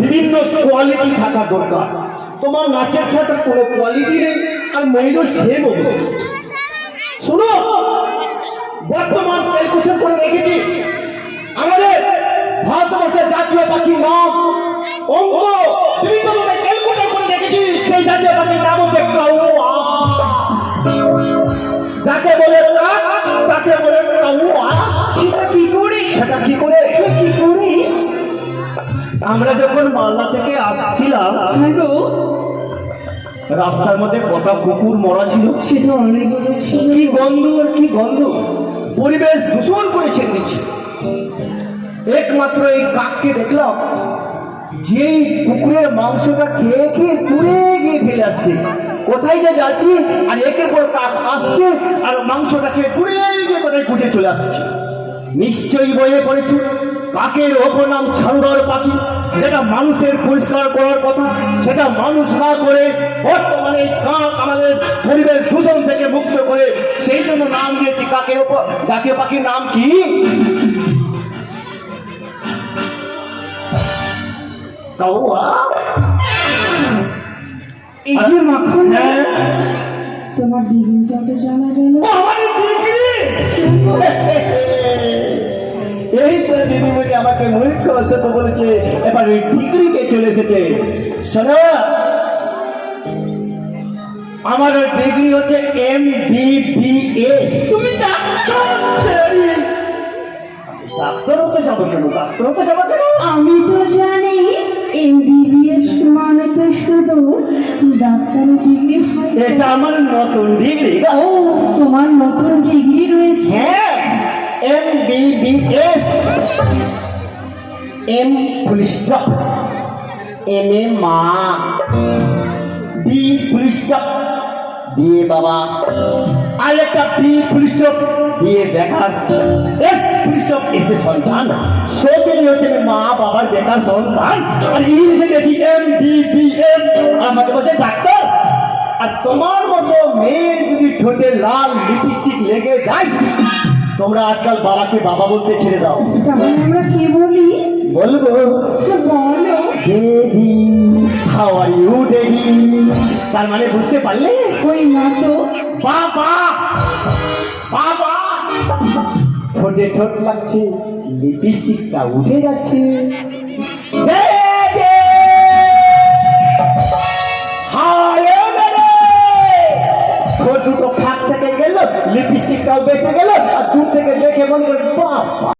বিভিন্ন কোয়ালিটি থাকা দরকার। তোমার নাচের ছাড়া কোনো কোয়ালিটি নেই আর মেয়েরও সেম অবস্থা। শোনো বর্তমান ক্যালকুলেশন করে রেখেছি। আমাদের ভারতবর্ষের জাতীয় পাখির নাম অঙ্ক। বিভিন্নভাবে ক্যালকুলেট করে রেখেছি সেই জাতীয় পাখির নাম হচ্ছে কাউয়া। যাকে বলে তাকে বলে কাউয়া। সেটা কি করে? সেটা কি করে? আমরা যখন মালদা থেকে আসছিলাম হ্যাঁ রাস্তার মধ্যে কটা কুকুর মরা ছিল? সেটা অনেকগুলো কি গন্ধ আর কি গন্ধ? পরিবেশ দূষণ করে ছেড়েছে একমাত্র এই কাককে দেখলাম যেই কুকুরের মাংসটা খেয়ে খেয়ে দূরে গিয়ে ফেলে আসছে। কোথায় যে যাচ্ছি আর একের পর কাক আসছে আর মাংসটা খেয়ে দূরে গিয়ে কোথায় খুঁজে চলে আসছে। নিশ্চয়ই বয়ে পড়েছে। কাকের অপর নাম ছাড়ুয়ার পাখি। যেটা মানুষের পরিষ্কার করার কথা সেটা মানুষ না করে বর্তমানে কাক আমাদের পরিবেশ দূষণ থেকে মুক্ত করে সেই জন্য নাম দিয়েছি কাকের ওপর। জাতীয় পাখির নাম কি? এই যে মাখন হ্যাঁ। তোমার ডিগ্রিটা তো জানা গেল। মূর্খ অসত বলেছে এবার ওই ডিগ্রিতে চলে এসেছে। শোনো আমার ডিগ্রি হচ্ছে এম বিবিএস তুমি ডাক্তার? ডাক্তার হতে যাব কেন? ডাক্তার হতে যাব কেন? আমি তো জানি এমবিবিএস মানে তো শুধু ডাক্তার ডিগ্রি হয় এটা আমার নতুন ডিগ্রি। ও তোমার নতুন ডিগ্রি রয়েছে। হ্যাঁ M full stop M A মা বি ফুল স্টপ বিয়ে বাবা আর একটা বি ফুল স্টপ বিয়ে বেকার এস ফুল স্টপ এসে সন্তান সব মিলিয়ে হচ্ছে মা বাবার বেকার সন্তান। আর ইংলিশে এম বিবিএস আমাকে বলছে, ডাক্তার, আর তোমার মতো মেয়ের যদি ঠোঁটে লাল লিপস্টিক লেগে যায়, তোমরা আজকাল বাবাকে বাবা বলতে ছেড়ে দাও। আমরা কি বলি? বলব? বলো। বেবি হাউ আর ইউ দেবী? তার মানে বুঝতে পারলে? ওই না তো? বাবা! বাবা! ঠোঁটে ঠোঁট লাগছে লিপস্টিকটা উঠে যাচ্ছে।